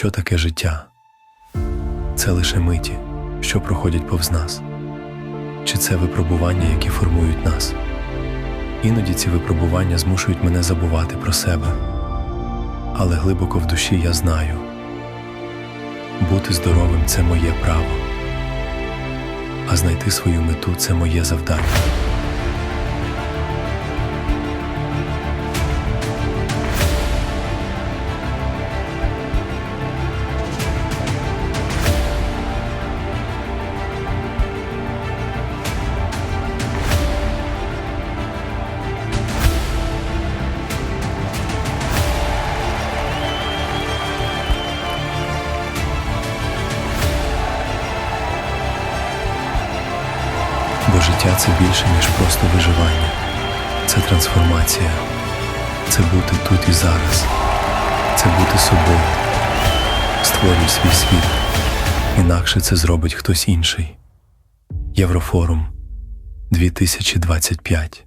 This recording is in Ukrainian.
Що таке життя? Це лише миті, що проходять повз нас, чи це випробування, які формують нас. Іноді ці випробування змушують мене забувати про себе, але глибоко в душі я знаю, бути здоровим це моє право, а знайти свою мету це моє завдання. Життя це більше, ніж просто виживання. Це трансформація. Це бути тут і зараз. Це бути собою. Створюй свій світ. Інакше це зробить хтось інший. Єврофорум 2025